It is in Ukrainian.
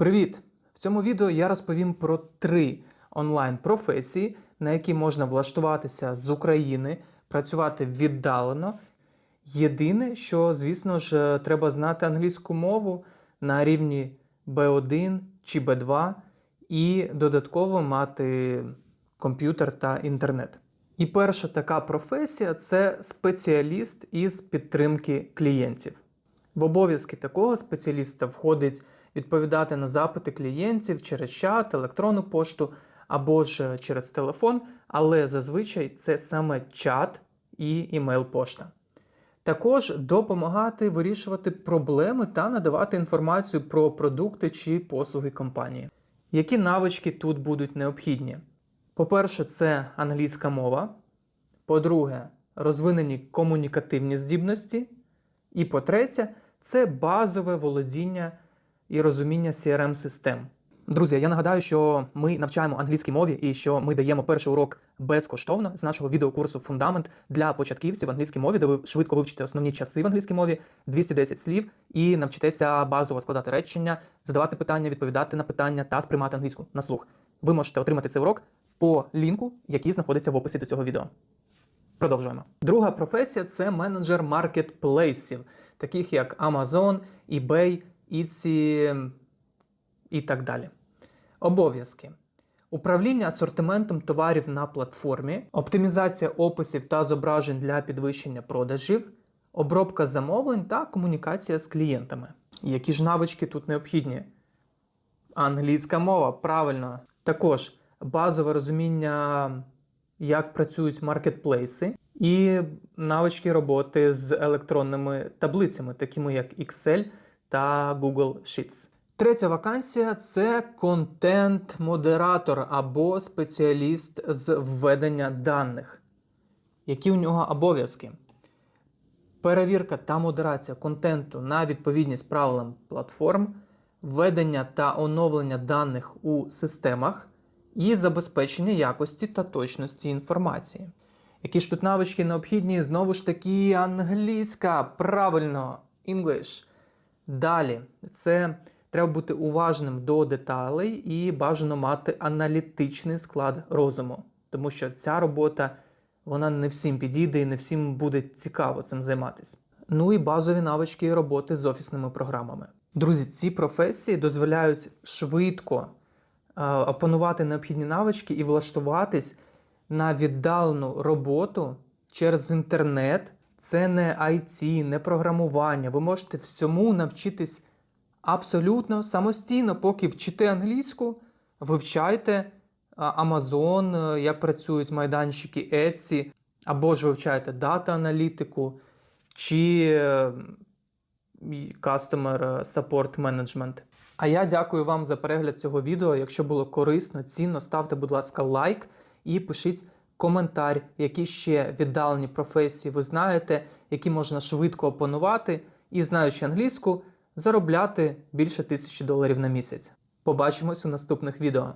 Привіт! В цьому відео я розповім про три онлайн-професії, на які можна влаштуватися з України, працювати віддалено. Єдине, що, звісно ж, треба знати англійську мову на рівні B1 чи B2 і додатково мати комп'ютер та інтернет. І перша така професія це спеціаліст із підтримки клієнтів. В обов'язки такого спеціаліста входить відповідати на запити клієнтів через чат, електронну пошту або ж через телефон, але зазвичай це саме чат і імейл-пошта. Також допомагати вирішувати проблеми та надавати інформацію про продукти чи послуги компанії. Які навички тут будуть необхідні? По-перше, це англійська мова. По-друге, розвинені комунікативні здібності. І по-третє, це базове володіння і розуміння crm систем Друзі, я нагадаю, що ми навчаємо англійській мові і що ми даємо перший урок безкоштовно з нашого відеокурсу Фундамент для початківців в англійській мові, де ви швидко вивчите основні часи в англійській мові, 210 слів, і навчитеся базово складати речення, задавати питання, відповідати на питання та сприймати англійську на слух. Ви можете отримати цей урок по лінку, який знаходиться в описі до цього відео. Продовжуємо. Друга професія це менеджер маркетплейсів, таких як Amazon, eBay, Etsy і так далі. Обов'язки. Управління асортиментом товарів на платформі, оптимізація описів та зображень для підвищення продажів, обробка замовлень та комунікація з клієнтами. Які ж навички тут необхідні? Англійська мова, правильно. Також базове розуміння, як працюють маркетплейси, і навички роботи з електронними таблицями, такими як Excel та Google Sheets. Третя вакансія це контент-модератор або спеціаліст з введення даних. Які у нього обов'язки? Перевірка та модерація контенту на відповідність правилам платформ, введення та оновлення даних у системах і забезпечення якості та точності інформації. Які ж тут навички необхідні? Знову ж таки, англійська. Правильно, English. Далі, це треба бути уважним до деталей і бажано мати аналітичний склад розуму. Тому що ця робота вона не всім підійде і не всім буде цікаво цим займатися. Ну і базові навички роботи з офісними програмами. Друзі, ці професії дозволяють швидко е, опанувати необхідні навички і влаштуватись на віддалену роботу через інтернет. Це не IT, не програмування. Ви можете всьому навчитись абсолютно самостійно, поки вчите англійську, вивчайте Amazon, е, як працюють майданчики Etsy, або ж вивчаєте дата-аналітику чи е, Customer Support Management. А я дякую вам за перегляд цього відео. Якщо було корисно, цінно, ставте, будь ласка, лайк і пишіть коментар, які ще віддалені професії ви знаєте, які можна швидко опанувати і, знаючи англійську, заробляти більше тисячі доларів на місяць. Побачимось у наступних відео.